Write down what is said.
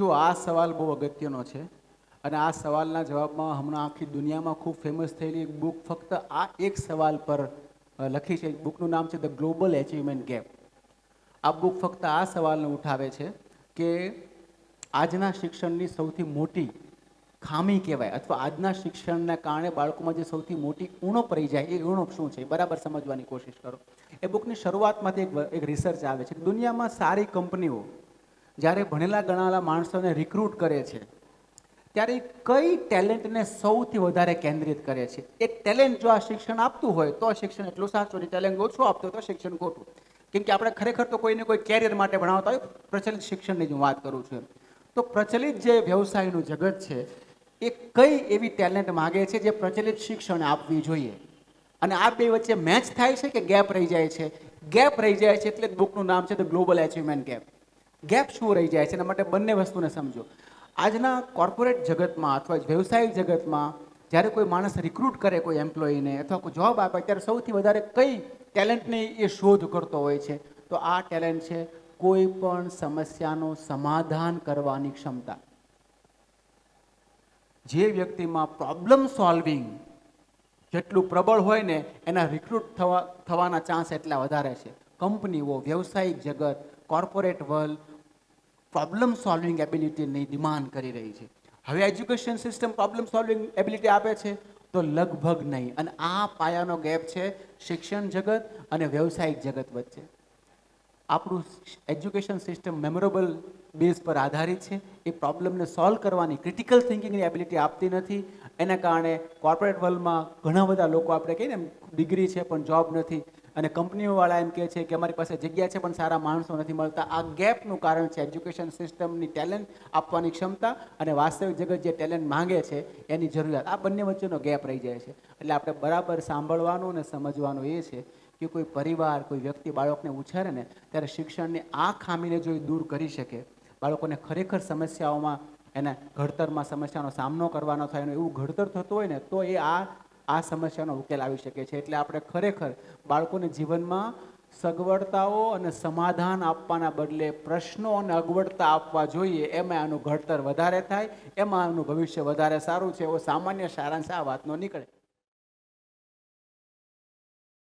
જો આ સવાલ બહુ અગત્યનો છે અને આ સવાલના જવાબમાં હમણાં આખી દુનિયામાં ખૂબ ફેમસ થયેલી એક બુક ફક્ત આ એક સવાલ પર લખી છે. બુકનું નામ છે ધ ગ્લોબલ એચિવમેન્ટ ગેપ આ બુક ફક્ત આ સવાલને ઉઠાવે છે કે આજના શિક્ષણની સૌથી મોટી ખામી કહેવાય અથવા આજના શિક્ષણના કારણે બાળકોમાં જે સૌથી મોટી ઉણપ રહી જાય એ ઉણપ શું છે બરાબર સમજવાની કોશિશ કરો. એ બુકની શરૂઆતમાંથી એક એક રિસર્ચ આવે છે. દુનિયામાં સારી કંપનીઓ જ્યારે ભણેલા ગણાયેલા માણસોને રિક્રુટ કરે છે, ત્યારે કઈ ટેલેન્ટને સૌથી વધારે કેન્દ્રિત કરે છે? એ ટેલેન્ટ જો આ શિક્ષણ આપતું હોય, તો શિક્ષણ એટલું સાચું ટેલેન્ટ ઓછું આપતું તો શિક્ષણ ખોટું. કેમ કે આપણે ખરેખર તો કોઈને કોઈ કેરિયર માટે ભણાવતા હોય, પ્રચલિત શિક્ષણની જ હું વાત કરું છું તો પ્રચલિત જે વ્યવસાયનું જગત છે, એ કઈ એવી ટેલેન્ટ માગે છે જે પ્રચલિત શિક્ષણ આપવી જોઈએ? અને આ બે વચ્ચે મેચ થાય છે કે ગેપ રહી જાય છે? ગેપ રહી જાય છે એટલે જ બુકનું નામ છે the global achievement gap gap શું રહી જાય છે એના માટે બંને વસ્તુને સમજો. આજના કોર્પોરેટ જગતમાં અથવા વ્યવસાયિક જગતમાં જ્યારે કોઈ માણસ રિક્રુટ કરે કોઈ એમ્પ્લોયીને અથવા કોઈ જોબ આપે, ત્યારે સૌથી વધારે કઈ ટેલેન્ટની એ શોધ કરતો હોય છે? તો આ ટેલેન્ટ છે કોઈ પણ સમસ્યાનો સમાધાન કરવાની ક્ષમતા. જે વ્યક્તિમાં પ્રોબ્લેમ સોલ્વિંગ જેટલું પ્રબળ હોય ને, એના રિક્રુટ થવા, થવાના ચાન્સ એટલા વધારે છે. કંપનીઓ, વ્યવસાયિક જગત કોર્પોરેટ વર્લ્ડ પ્રોબ્લેમ સોલ્વિંગ એબિલિટીની ડિમાન્ડ કરી રહી છે. હવે education system problem solving ability આપે છે તો લગભગ નહીં. અને આ પાયાનો ગેપ છે શિક્ષણ જગત અને વ્યવસાયિક જગત વચ્ચે. આપણું એજ્યુકેશન સિસ્ટમ મેમોરેબલ બેઝ પર આધારિત છે. એ પ્રોબ્લેમને સોલ્વ કરવાની ક્રિટિકલ થિંકિંગની એબિલિટી આપતી નથી. એના કારણે કોર્પોરેટ વર્લ્ડમાં ઘણા બધા લોકો આપણે કહીએ ને ડિગ્રી છે પણ જોબ નથી. અને કંપનીઓવાળા એમ કહે છે કે અમારી પાસે જગ્યા છે, પણ સારા માણસો નથી મળતા. આ ગેપનું કારણ છે એજ્યુકેશન સિસ્ટમની ટેલેન્ટ આપવાની ક્ષમતા અને વાસ્તવિક જગત જે ટેલેન્ટ માંગે છે એની જરૂરિયાત. આ બંને વચ્ચેનો ગેપ રહી જાય છે. એટલે આપણે બરાબર સાંભળવાનું અને સમજવાનું એ છે કે કોઈ પરિવાર, કોઈ વ્યક્તિ બાળકને ઉછેરે ને, ત્યારે શિક્ષણની આ ખામીને જો એ દૂર કરી શકે, બાળકોને ખરેખર સમસ્યાઓમાં, એને ઘડતરમાં સમસ્યાનો સામનો કરવાનો થાય એવું ઘડતર થતું હોય ને, તો એ આ આ સમસ્યાનો ઉકેલ આવી શકે છે. એટલે આપણે ખરેખર બાળકોને જીવનમાં સગવડતાઓ અને સમાધાન આપવાના બદલે પ્રશ્નો અને અગવડતા આપવા જોઈએ, એમાં આનું ઘડતર વધારે થાય, એમાં આનું ભવિષ્ય વધારે સારું છે એવો સામાન્ય સારાંશ આ વાતનો નીકળે.